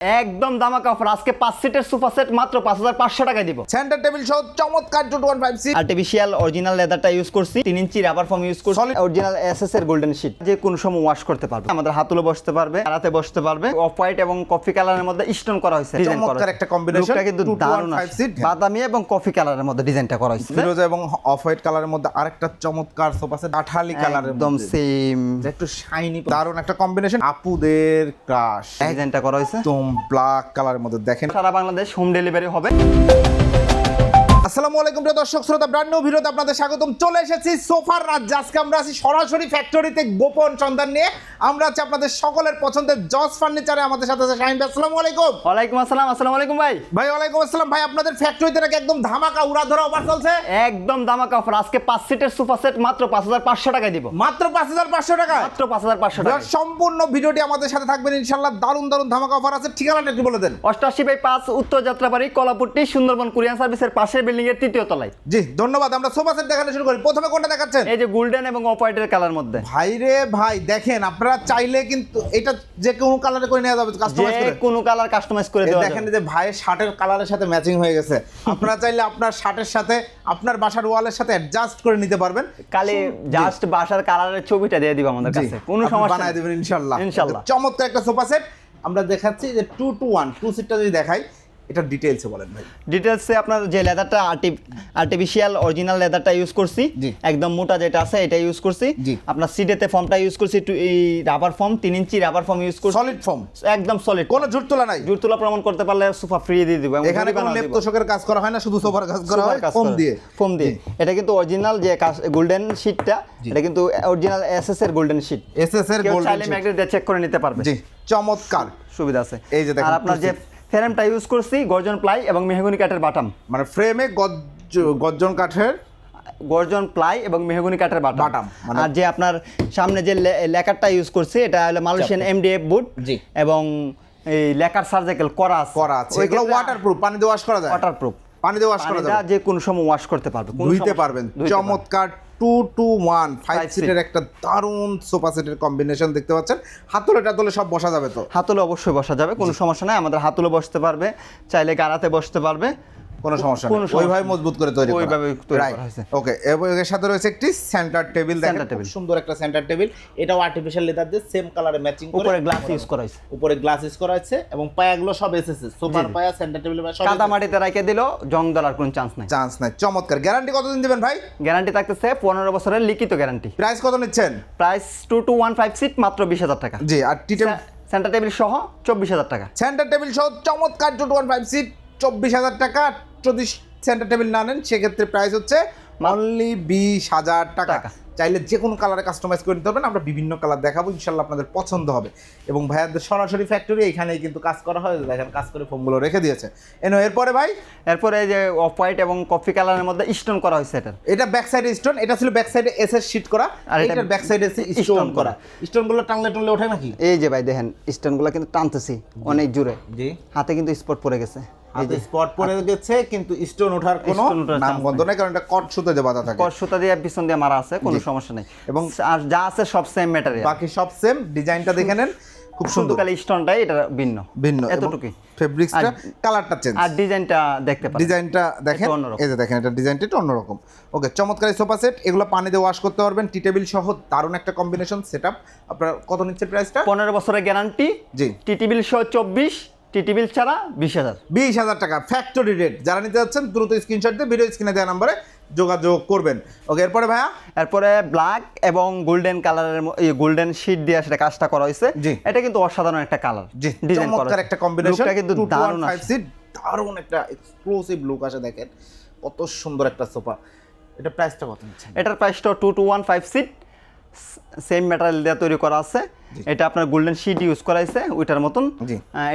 একদম দামাকা অফার আজকে পাঁচ সিটের সোফা সেট মাত্র পাঁচ হাজার পাঁচশো টাকায় দিব। সেন্টার টেবিল সহ চমৎকার two one five seat artificial original লেদারটা use করছি তিন ইঞ্চি রাবার ফর্ম ইউজ করছি Solid- অরিজিনাল এসএস এর গোল্ডেন শিট যে কোনো সময় ওয়াশ করতে পারবে। আমাদের হাতুলে বসতে পারবে আড়াতে বসতে পারবে। অফ হোয়াইট এবং কফি কালারের মধ্যে স্টোন করা হয়েছে design করা চমৎকার একটা কম্বিনেশন কিন্তু দারুণ seat। বাদামি এবং কফি কালারের মধ্যে ডিজাইনটা করা হয়েছে। ফিরোজা এবং অফ হোয়াইট কালারের মধ্যে আরেকটা চমৎকার সোফা সেট আঠালি কালারের একদম সেম একটু শাইনি দারুণ একটা কম্বিনেশন আপুদের ক্রাশ ডিজাইনটা করা হয়েছে। একদম ব্ল্যাক কালারের মধ্যে দেখেন। সারা বাংলাদেশ হোম ডেলিভারি হবে। আসসালামু আলাইকুম প্রিয় দর্শক শ্রোতা ব্র্যান্ড নিউ ভিডিওতে আপনাদের স্বাগতম। চলে এসেছি সোফার রাজ্যে আজকে আমরা আছি সরাসরি ফ্যাক্টরিতে গোপন সন্ধান নিয়ে। আমরা আছি আপনাদের সকলের পছন্দের জজ ফার্নিচারে আমাদের সাথে আছে শাহিন ভাই আসসালামু আলাইকুম। ওয়ালাইকুম আসসালাম আসসালামু আলাইকুম ভাই। ভাই ওয়ালাইকুম আসসালাম। ভাই আপনাদের ফ্যাক্টরিতে নাকি একদম ধামাকা উড়াধরা অফার চলছে? একদম দামাকা অফার আজকে পাঁচ সিটের সোফা সেট মাত্র পাঁচ হাজার পাঁচশো টাকায় দিব। মাত্র পাঁচ হাজার পাঁচশো টাকা মাত্র পাঁচ হাজার পাঁচশো টাকা সম্পূর্ণ ভিডিওটি আমাদের সাথে থাকবেন ইনশাল্লাহ দারুণ দারুণ ধামাকা অফার আছে। ঠিকানাটা একটু বলে দেন। অষ্টাশি বাই পাঁচ উত্তর যাত্রাবাড়ি কলাপুট্টি সুন্দরবন কুরিয়ান সার্ভিসের পাশের বিল্ডিং এর তৃতীয় তলায়। জি ধন্যবাদ। আমরা সোফা সেট দেখানো শুরু করি। প্রথমে কোনটা দেখাচ্ছেন? এই যে গোল্ডেন এবং অফ হোয়াইটের কালার মধ্যে। ভাই রে ভাই দেখেন আপনারা চাইলে কিন্তু এটা যে কোনো কালারে করে নেওয়া যাবে কাস্টমাইজ করে। কোনো কালার কাস্টমাইজ করে দেওয়া দেখেন যে ভাইয়ের শার্টের কালারের সাথে ম্যাচিং হয়ে গেছে। আপনারা চাইলে আপনার শার্টের সাথে আপনার বাসার ওয়ালের সাথে অ্যাডজাস্ট করে নিতে পারবেন। কালি জাস্ট বাসার কালারের ছবিটা দিয়ে দিব আমাদের কাছে। কোনো সমস্যা বানায়। দেবেন ইনশাল্লাহ। ইনশাল্লাহ। চমৎকার একটা সোফা সেট আমরা দেখাচ্ছি যে টু টু ওয়ান টু সিটটা যদি দেখাই এটা ডিটেলসে বলেন ভাই। ডিটেলসে আপনার যে লেদারটা আর্টিফিশিয়াল অরিজিনাল লেদারটা ইউজ করছি। একদম মোটা যেটা আছে এটা ইউজ করছি। আপনার সিডেতে ফর্মটা ইউজ করছি এই রাবার ফর্ম তিন ইঞ্চি রাবার ফর্ম ইউজ করছি। সলিড ফর্ম একদম সলিড কোনো ঝুট তোলা নাই। জোর তোলা প্রমাণ করতে পারলে সোফা ফ্রি দিয়ে দিব এখানে কোনো লেপ তোষকের কাজ করা হয় না শুধু সোফার কাজ করা হয় ফোম দিয়ে। ফোম দিয়ে। এটা কিন্তু অরিজিনাল যে গোল্ডেন শিটটা এটা কিন্তু অরিজিনাল এসএস এর গোল্ডেন শিট এসএস এর গোল্ডেন চাইলে ম্যাগনেট দিয়ে চেক করে নিতে পারবে। জি চমৎকার। সুবিধা আছে। এই যে দেখেন, আর আপনার যে। ফ্রেমটা ইউজ করছি গর্জন প্লাই এবং মেহগুনি কাঠের বাটাম। মানে ফ্রেমে গর্জন কাঠের গর্জন প্লাই এবং মেহগুনি কাঠের বাটাম। বাটাম, মানে- আর যে আপনার সামনে যে লেকারটা ইউজ করছি এটা হলো মালয়েশিয়ান এমডিএফ বুট। এবং এই লেকার সার্জিক্যাল করা আছে। করা আছে। এগুলো ওয়াটারপ্রুফ পানি দিয়ে ওয়াশ করা যায়? ওয়াটারপ্রুফ পানি দিয়ে ওয়াশ করা যায় যে কোনো সময় ওয়াশ করতে পারবে কোনো ধুইতে পারবেন। চমৎকার টু টু ওয়ান ফাইভ সিটের একটা দারুণ সোফা সেটের কম্বিনেশন দেখতে পাচ্ছেন। হাতলে টাতলে সব বসা যাবে তো? হাতলে অবশ্যই বসা যাবে কোনো সমস্যা নাই আমাদের হাতলে বসতে পারবে চাইলে গাড়াতে বসতে পারবে। কোনো সমস্যা নেই। ওইভাবে মজবুত করে তৈরি ওইভাবে তৈরি করা হয়েছে। ওকে এবং এর সাথে রয়েছে একটি সেন্টার টেবিল দেখেন Center খুব সুন্দর একটা সেন্টার টেবিল এটাও আর্টিফিশিয়াল লেদার দিয়ে সেম কালারে ম্যাচিং করে। উপরে গ্লাস ইউজ করা হয়েছে। উপরে গ্লাস ইউজ করা হয়েছে এবং পায়াগুলো সব এসেছে সোফার পায়া সেন্টার টেবিল পায়া সব কাদা মাটিতে রেখে দিলেও জং দলার কোনো চান্স নাই। চান্স নাই। চমৎকার। গ্যারান্টি কতদিন দিবেন ভাই? গ্যারান্টি থাকতেছে পনেরো বছরের লিখিত গ্যারান্টি প্রাইস কত নিচ্ছেন? Price two two one five seat মাত্র বিশ হাজার টাকা। জি আর টি টেবিল সেন্টার টেবিল সহ চব্বিশ হাজার টাকা। সেন্টার টেবিল সহ চমৎকার টু ওয়ান ফাইভ সিট চব্বিশ হাজার টাকা যদি সেন্টার টেবিল না নেন সেক্ষেত্রে প্রাইস হচ্ছে অনলি বিশ হাজার টাকা। চাইলে যে কোনো কালারে কাস্টমাইজ করে নিতে পারবেন আমরা বিভিন্ন কালার দেখাবো ইনশাল্লাহ আপনাদের পছন্দ হবে। এবং ভাইয়াদের সরাসরি ফ্যাক্টরি এখানেই কিন্তু কাজ করা হয় দেখেন কাজ করে ফোমগুলো রেখে দিয়েছে। এনো এরপরে ভাই? এরপরে এই যে অফ হোয়াইট এবং কফি কালারের মধ্যে স্টোন করা হয়েছে এটার এটা ব্যাক সাইডে স্টোন এটা ছিল ব্যাক সাইডে এস শিট করা আর এটা ব্যাক সাইডে স্টোন করা। স্টোনগুলো টানলে টানলে ওঠে নাকি? এই যে ভাই দেখেন স্টোনগুলো কিন্তু টানতেছি অনেক জোরে। জি। হাতে কিন্তু স্পট পড়ে গেছে। হাতে স্পট পড়ে গেছে কিন্তু স্টোন ওঠার কোনো নাম chance গন্ধ নেই। কারণ এটা কট সুতো যে বাঁধা থাকে। কর সুতা দিয়ে পিছন দিয়ে মারা আছে কোনো সমস্যা নেই। এবং আর যা আছে সব সেম ম্যাটেরিয়াল বাকি সব সেম ডিজাইনটা দেখে নেন খুব সুন্দর। খালি স্টোনটাই এটা ভিন্ন। ভিন্ন এতটুকুই। ফেব্রিক্সটা কালারটা চেঞ্জ আর ডিজাইনটা দেখতে পারেন। ডিজাইনটা দেখেন। এই যে দেখেন এটা ডিজাইনটা একটু অন্যরকম। ওকে চমৎকার সোফা সেট এগুলো পানিতে ওয়াশ করতে পারবেন টি টেবিল সহ দারুণ একটা কম্বিনেশন সেটআপ আপনার কত নিচ্ছে প্রাইসটা পনেরো বছরের গ্যারান্টি জি। টিটিবিল সহ চব্বিশ টিটিবিল ছাড়া বিশ হাজার। বিশ হাজার টাকা ফ্যাক্টরি রেট যারা নিতে যাচ্ছেন দ্রুত স্ক্রিনশট দিয়ে ভিডিও স্ক্রিনে দেওয়া নাম্বারে যোগাযোগ করবেন। ওকে এরপরে ভাইয়া? এরপরে ব্ল্যাক এবং গোল্ডেন কালারের গোল্ডেন শিট দিয়ে সেটা কাজটা করা হয়েছে। এটা কিন্তু অসাধারণ একটা কালার জি ডিজাইন করা একটা কম্বিনেশন কিন্তু দারুণ সিট দারুণ একটা এক্সক্লুসিভ লুক আসে দেখেন। কত সুন্দর একটা সোফা। এটা প্রাইসটা কত এটার প্রাইসটা two two one five seat same material দিয়ে তৈরি করা আছে। এটা আপনার গোল্ডেন শিট ইউজ করা হয়েছে ওইটার মতন।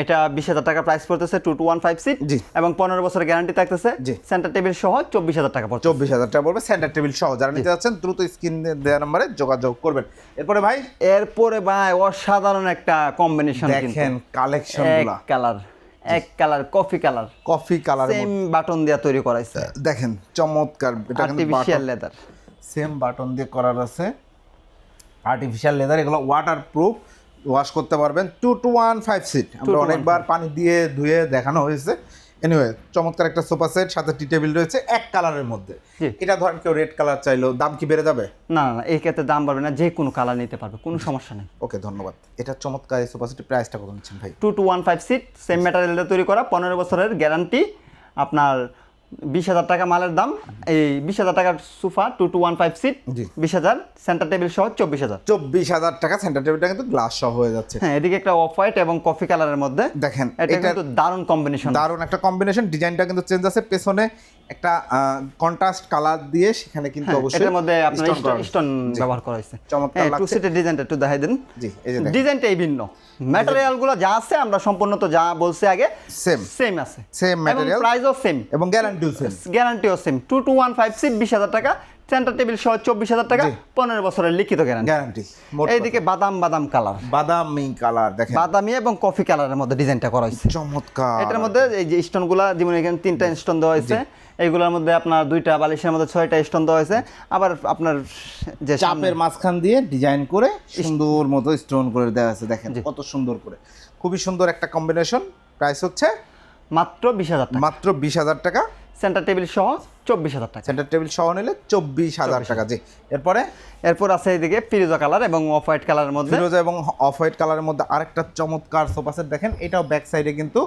এটা বিশ হাজার টাকা প্রাইস পড়তেছে two two one five seat এবং পনেরো বছরের গ্যারান্টি থাকতেছে সেন্টার টেবিল সহ চব্বিশ হাজার টাকা পড়ছে চব্বিশ হাজার টাকা পড়বে সেন্টার টেবিল সহ। যারা নিতে যাচ্ছেন দ্রুত স্ক্রিন দেওয়া নাম্বারে যোগাযোগ করবেন। এরপরে ভাই? এরপরে ভাই অসাধারণ একটা কম্বিনেশন দেখেন কালেকশন কালার এক colour coffee colour coffee colour same button দিয়ে তৈরি করাইছে। দেখেন চমৎকার। এটা কিন্তু আর্টিফিশিয়াল লেদার সেম বাটন দিয়ে করার আছে। আর্টিফিশিয়াল লেদার এগুলো ওয়াটার প্রুফ ওয়াশ করতে পারবেন। Two two one five seat আমরা অনেকবার পানি দিয়ে ধুয়ে দেখানো হয়েছে। এনিওয়ে চমৎকার একটা সোফা সেট সাথে টি টেবিল রয়েছে এক কালারের মধ্যে। এটা ধরেন কেউ রেড কালার চাইলো দাম কি বেড়ে যাবে? না না না, এই ক্ষেত্রে দাম বাড়বে না যে কোনো কালার নিতে পারবে কোনো সমস্যা নেই। ওকে ধন্যবাদ। এটা চমৎকার এই সোফা সেটের প্রাইসটা কত নিচ্ছেন ভাই? Two two one five seat same material তৈরি করা পনেরো বছরের গ্যারান্টি আপনার বিশ হাজার টাকা মালের দাম। এই বিশ হাজার টাকার sofa two two one five seat. বিশ হাজার। সেন্টার টেবিল সহ চব্বিশ হাজার। চব্বিশ হাজার টাকা সেন্টার টেবিলটা কিন্তু গ্লাস সহ হয়ে যাচ্ছে। হ্যাঁ এদিকে একটা অফ হোয়াইট এবং কফি কালারের মধ্যে। দেখেন এটা কিন্তু দারুণ কম্বিনেশন দারুণ একটা কম্বিনেশন ডিজাইনটা কিন্তু চেঞ্জ আছে পেছনে একটা কন্ট্রাস্ট কালার দিয়ে সেখানে কিন্তু অবশ্যই হ্যাঁ, এটার মধ্যে আপনার স্টোন ব্যবহার করা হয়েছে। চমৎকার হ্যাঁ টু লাগছে। সিটের ডিজাইনটা একটু দেখাই দেন। জি এই যে দেখেন। ডিজাইনটাই ভিন্ন। ম্যাটেরিয়ালগুলো যা আছে আমরা সম্পূর্ণ তো যা বলছি আগে সেম সেম আছে। Same material। প্রাইসও সেম এবং গ্যারান্টিও same গ্যারান্টিও same two two one five seat বিশ হাজার টাকা। সেন্টার টেবিল সহ চব্বিশ হাজার টাকা। পনেরো বছরের লিখিত গ্যারান্টি গ্যারান্টি এইদিকে বাদাম বাদাম কালার বাদামি কালার দেখেন। বাদামি এবং কফি কালারের মধ্যে ডিজাইনটা করা হয়েছে। চমৎকার। এটার মধ্যে এই যে স্টোনগুলা যেমন এখানে তিনটা স্টোন দেওয়া হয়েছে। এইগুলোর মধ্যে আপনার দুইটা বালিশের মধ্যে ছয়টা স্টোন দেওয়া হয়েছে। আবার আপনার যে চাপের মাঝখান দিয়ে ডিজাইন করে সুন্দর মতো স্টোন করে দেওয়া আছে দেখেন কত সুন্দর করে। খুবই সুন্দর একটা কম্বিনেশন প্রাইস হচ্ছে মাত্র বিশ হাজার টাকা। মাত্র বিশ হাজার টাকা। সেন্টার টেবিল সহ চব্বিশ হাজার টাকা। সেন্টার টেবিল সহ নিলে চব্বিশ হাজার টাকা জি। এরপরে? এরপর আছে এদিকে ফিরোজা কালার এবং অফ হোয়াইট কালারের মধ্যে। ফিরোজা এবং অফ হোয়াইট কালারের মধ্যে আরেকটা চমৎকার সোফা সেট দেখেন এটাও ব্যাক সাইডে কিন্তু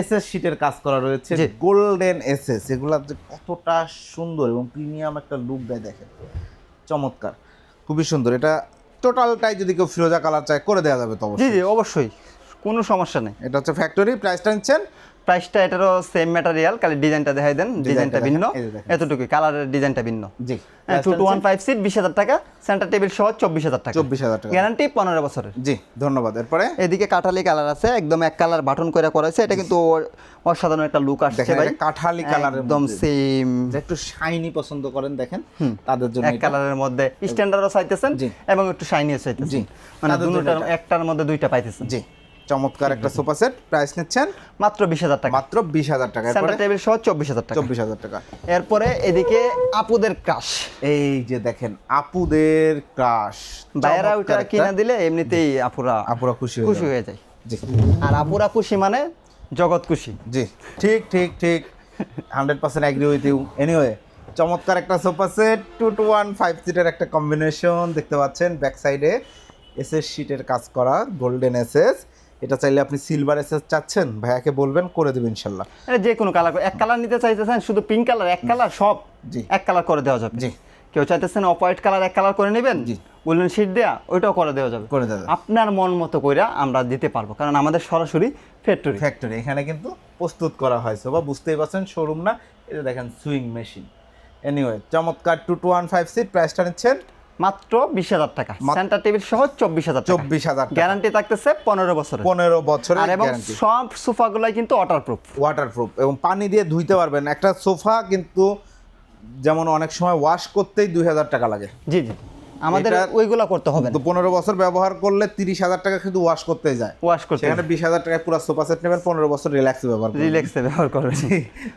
এসএস শীটের কাজ করা রয়েছে। গোল্ডেন এসএস এগুলা যে কতটা সুন্দর এবং প্রিমিয়াম একটা লুক দেয় দেখেন। চমৎকার খুবই সুন্দর। এটা টোটালটাই যদি কেউ ফিরোজা কালার চায় করে দেওয়া যাবে তো জি অবশ্যই জি অবশ্যই। কোনো সমস্যা নেই। এটা হচ্ছে ফ্যাক্টরি প্রাইসটা নিচ্ছেন প্রাইসটা এটারও সেম ম্যাটেরিয়াল খালি ডিজাইনটা দেখাই দেন ডিজাইনটা ভিন্ন। এতটুকুই কালারের ডিজাইনটা ভিন্ন। জি। Two two one five seat বিশ হাজার টাকা। সেন্টার টেবিল সহ চব্বিশ হাজার টাকা। চব্বিশ হাজার টাকা। গ্যারান্টি পনেরো বছরের। জি ধন্যবাদ। এরপরে? এদিকে কাঠালি কালার আছে একদম এক কালার বাটন করে করা হয়েছে। এটা কিন্তু অসাধারণ একটা লুক আসছে ভাই। কাঠালি কালারের একদম সেম একটু শাইনি পছন্দ করেন দেখেন। তাদের জন্য এক কালারের মধ্যে স্ট্যান্ডার্ডও চাইতেছেন। এবং একটু শাইনিও চাইতেছেন। মানে দুটোটার একটার মধ্যে দুইটা পাইতেছেন। জি। চমৎকার একটা সোফা সেট প্রাইস নিচ্ছেন মাত্র বিশ হাজার টাকা। মাত্র বিশ হাজার টাকা। এরপরে সেন্টার টেবিল সহ চব্বিশ হাজার টাকা। চব্বিশ হাজার টাকা। এরপরে এদিকে আপুদের ক্রাশ। এই যে দেখেন আপুদের ক্রাশ। বাইরা ওইটা কিনা দিলে এমনিতেই আপুরা আপুরা খুশি হয়ে খুশি হয়ে যায়। জি। আর আপুরা খুশি মানে জগৎ খুশি। জি। ঠিক ঠিক ঠিক। Hundred percent agree with you anyway চমৎকার একটা sofa set two two one five সিটের একটা কম্বিনেশন দেখতে পাচ্ছেন ব্যাক সাইডে এসএস শিটের কাজ করা গোল্ডেন এসএস এটা চাইলে আপনি সিলভার এসএস চাচ্ছেন ভাইয়াকে বলবেন করে দেবেন ইনশাল্লাহ যে কোনো কালার এক কালার নিতে চাইতেছেন শুধু পিঙ্ক কালার এক কালার সব জি। এক কালার করে দেওয়া যাবে জি। কেউ চাইতেছেন অফ হোয়াইট কালার এক কালার করে নেবেন জি। বললেন শীট দেয়া ওইটাও করে দেওয়া যাবে করে দেওয়া। আপনার মন মতো কইরা আমরা দিতে পারব কারণ আমাদের সরাসরি ফ্যাক্টরি ফ্যাক্টরি এখানে কিন্তু প্রস্তুত করা হয়েছে বা বুঝতেই পারছেন শোরুম না এটা দেখেন সুইং মেশিন এনিওয়ে চমৎকার two two one five seat প্রাইসটা নিচ্ছেন মাত্র বিশ হাজার টাকা। সেন্টার টেবিল সহ চব্বিশ হাজার চব্বিশ হাজার টাকা। গ্যারান্টি থাকতেছে পনেরো বছরের। পনেরো বছরের আর এবং সব সোফাগুলাই কিন্তু ওয়াটারপ্রুফ ওয়াটারপ্রুফ এবং পানি দিয়ে ধুইতে পারবেন। একটা সোফা কিন্তু যেমন অনেক সময় ওয়াশ করতেই দুই হাজার টাকা লাগে। জি জি। আমাদের ওইগুলা করতে হবে তো পনেরো বছর ব্যবহার করলে তিরিশ হাজার টাকা কিন্তু ওয়াশ করতেই যায়। ওয়াশ করতে সেখানে বিশ হাজার টাকায় পুরো সোফা সেট নেবেন পনেরো বছর রিল্যাক্সে ব্যবহার রিল্যাক্সে ব্যবহার করবেন।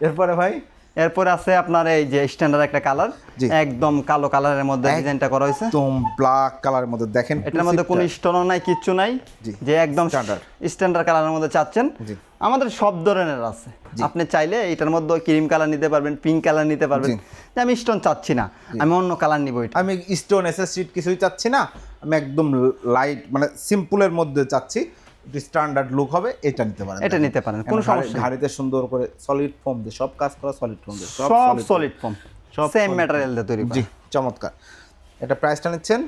এরপরে ভাই? এরপরে আছে আপনার এই যে স্ট্যান্ডার্ড একটা কালার একদম কালো কালারের মধ্যে ডিজাইনটা করা হয়েছে। একদম ব্ল্যাক কালারের মধ্যে। দেখেন এটার মধ্যে কোনো স্টোনও নাই কিচ্ছু নাই যে একদম Standard। স্ট্যান্ডার্ড কালারের মধ্যে চাচ্ছেন। আমাদের সব ধরনের আছে। আপনি চাইলে এটার মধ্যে ক্রিম কালার নিতে পারবেন পিঙ্ক কালার নিতে পারবেন। যে আমি স্টোন চাচ্ছি না আমি অন্য কালার নিব এটা। আমি স্টোন এসএস সিট কিছুই চাচ্ছি না আমি একদম লাইট মানে সিম্পলের মধ্যে চাচ্ছি। স্ট্যান্ডার্ড লুক হবে এটা নিতে পারেন। এটা নিতে পারেন, কোনো সমস্যা ঘাড়িতে সুন্দর করে সলিড ফোম দিয়ে সব কাজ করা সলিড ফোম দিয়ে সব সলিড ফর্ম সব সেম ম্যাটেরিয়াল দিয়ে তৈরি জি চমৎকার। এটা প্রাইসটা নিচ্ছেন?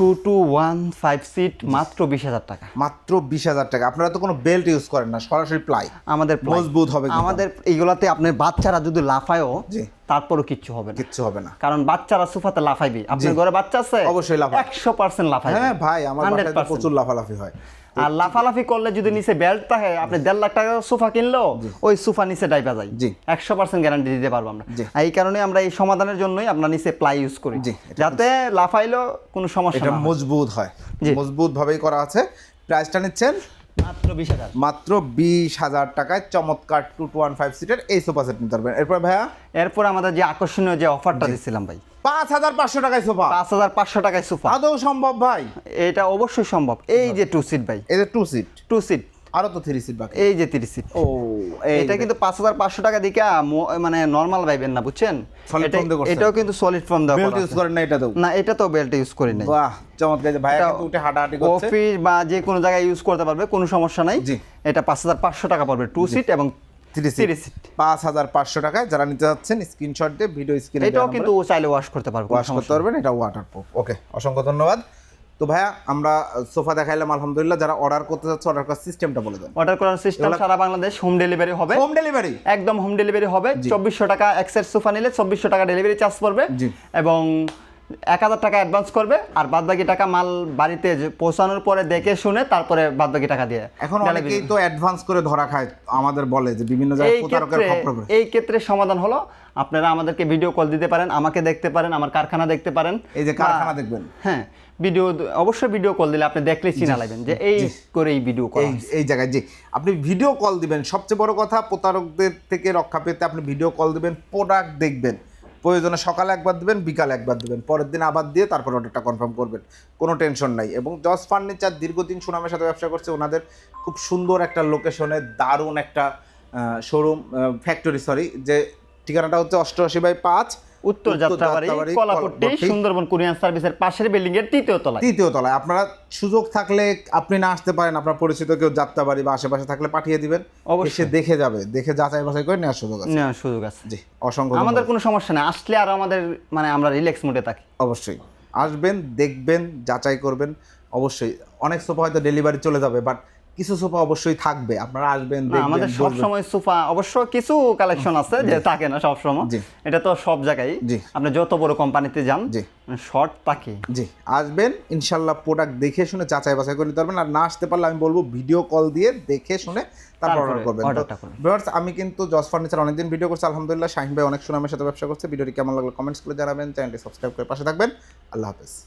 Two two one five seat মাত্র বিশ হাজার টাকা। মাত্র বিশ হাজার টাকা। আপনারা তো কোনো বেল্ট ইউজ করেন না সরাসরি প্লাই আমাদের মজবুত হবে আমাদের এইগুলাতে আপনার বাচ্চারা যদি লাফায়ও। তারপরও কিচ্ছু হবে না। কিচ্ছু হবে না। কারণ বাচ্চারা সোফাতে লাফাইবে। আপনার ঘরে বাচ্চা আছে? অবশ্যই লাফায়। একশো পার্সেন্ট লাফাইবে। হ্যাঁ ভাই আমার বাসায় তো 100% প্রচুর লাফালাফি হয়। আর লাফালাফি করলে যদি নিচে বেল্ট থাকে আপনি দেড় লাখ টাকা সোফা কিনলো ওই সোফা নিচে ডাইপা যায়। জি। একশো পার্সেন্ট গ্যারান্টি দিতে পারব আমরা। এই কারণে আমরা এই সমাধানের জন্যই আমরা নিচে প্লাই ইউজ করি। জি, যাতে লাফাইলো কোনো সমস্যা। মজবুত হয়। মজবুত ভাবেই করা আছে। প্রাইসটা নিচ্ছেন মাত্র বিশ হাজার। টাকায় চমৎকার টু টু ওয়ান ফাইভ সিটের এই সোফা সেট নিতে পারবেন। এরপর ভাইয়া? এরপর আমাদের যে আকর্ষণীয় যে অফারটা দিচ্ছিলাম ভাই। পাঁচ হাজার পাঁচশো টাকায় সোফা পাঁচ হাজার পাঁচশো টাকায় সোফা আদৌ সম্ভব ভাই? এটা অবশ্যই সম্ভব। এই যে টু সিট ভাই। এই যে টু সিট টু সিট আরও তো থ্রি সিট বাকি। এই যে তিরিশ সিট ও এটা কিন্তু পাঁচ হাজার পাঁচশো টাকা দিকে মানে নর্মাল পাইবেন না বুঝছেন। এটাও কিন্তু সলিড ফর্ম দেওয়া বেল্ট ইউজ করেন না এটা তো। না এটা তো বেল্ট ইউজ করি নাই। বাহ চমৎকার যে ভাইয়া এটা কিন্তু উঠে হাঁটাহাঁটি করছে। অফিস বা যে কোনো জায়গায় ইউজ করতে পারবে কোনো সমস্যা নাই। এটা পাঁচ হাজার পাঁচশো টাকা পড়বে টু সিট এবং থ্রি থ্রি পাঁচ হাজার পাঁচশো টাকায় যারা নিতে যাচ্ছেন স্ক্রিনশট দিয়ে ভিডিও স্ক্রিনে এটাও কিন্তু চাইলে ওয়াশ করতে পারবে ওয়াশ করতে পারবেন এটা ওয়াটার প্রুফ ওকে অসংখ্য ধন্যবাদ। তো ভাইয়া আমরা সোফা দেখাইলাম আলহামদুলিল্লাহ। যারা অর্ডার করতে যাচ্ছে অর্ডার করার সিস্টেমটা বলে দেন। অর্ডার করার সিস্টেম সারা বাংলাদেশ হোম ডেলিভারি হবে। হোম ডেলিভারি একদম হোম ডেলিভারি হবে। চব্বিশশো টাকা এক্সের সোফা নিলে চব্বিশশো টাকা ডেলিভারি চার্জ পড়বে। এবং এক হাজার টাকা অ্যাডভান্স করবে। আর বাদ বাকি টাকা মাল বাড়িতে পৌঁছানোর পরে দেখে শুনে তারপরে বাদ বাকি টাকা দিয়ে এখন অনেকেই তো অ্যাডভান্স করে ধরা খায় আমাদের বলে যে বিভিন্ন জায়গায় এই ক্ষেত্রে সমাধান হলো আপনারা আমাদেরকে ভিডিও কল দিতে পারেন আমাকে দেখতে পারেন আমার কারখানা দেখতে পারেন। এই যে কারখানা দেখবেন। হ্যাঁ ভিডিও অবশ্যই ভিডিও কল দিলে আপনি দেখলে চিনা লাগবেন যে এই করে এই ভিডিও কল এই এই জায়গায় জি। আপনি ভিডিও কল দিবেন। সবচেয়ে বড় কথা প্রতারকদের থেকে রক্ষা পেতে আপনি ভিডিও কল দিবেন প্রোডাক্ট দেখবেন। প্রয়োজনে সকালে একবার দিবেন বিকালে একবার দিবেন। পরের দিন আবার দিয়ে তারপর অর্ডারটা কনফার্ম করবেন। কোনো টেনশন নাই। এবং জস ফার্নিচার দীর্ঘদিন সুনামের সাথে ব্যবসা করছে ওনাদের খুব সুন্দর একটা লোকেশনে দারুণ একটা শোরুম ফ্যাক্টরি সরি যে ঠিকানাটা হচ্ছে অষ্টআশি বাই পাঁচ উত্তর যাত্রাবাড়ি কলাপট্টি সুন্দরবন কুরিয়ান সার্ভিসের পাশের বিল্ডিং এর তৃতীয় তলায়। তৃতীয় তলায়। আপনারা সুযোগ থাকলে আপনি না আসতে পারেন আপনার পরিচিত কেউ যাত্রাবাড়ি বা আশেপাশে থাকলে পাঠিয়ে দিবেন। অবশ্যই। এসে দেখে যাবে দেখে যাচাই বাছাই করে নেওয়ার সুযোগ আছে। নেওয়ার সুযোগ আছে। জি অসংখ্য আমাদের আমাদের কোনো সমস্যা নেই আসলে আর আমাদের মানে আমরা রিল্যাক্স মোডে থাকি। অবশ্যই। আসবেন দেখবেন যাচাই করবেন। অবশ্যই অনেক সোফা হয়তো ডেলিভারি চলে যাবে বাট কিছু সোফা অবশ্যই থাকবে আপনারা আসবেন আমাদের সব সময় সোফা অবশ্য কিছু কালেকশন আছে যে থাকে না সব সময়। এটা তো সব জায়গায়। জি। আপনি যত বড় কোম্পানিতে যান জি। শর্ট থাকে। জি আসবেন ইনশাল্লাহ প্রোডাক্ট দেখে শুনে যাচাই বাছাই করে নিতে পারবেন। আর না আসতে পারলে আমি বলব ভিডিও কল দিয়ে দেখে শুনে তারপর অর্ডার করবেন। ভিউয়ার্স আমি কিন্তু জস ফার্নিচার অনেকদিন ভিডিও করছি আলহামদুলিল্লাহ। শাহিন ভাই অনেক সুনামের সাথে ব্যবসা করছে। ভিডিওটি কেমন লাগল কমেন্টস করে জানাবেন। চ্যানেলটি সাবস্ক্রাইব করে পাশে থাকবেন। আল্লাহ হাফেজ।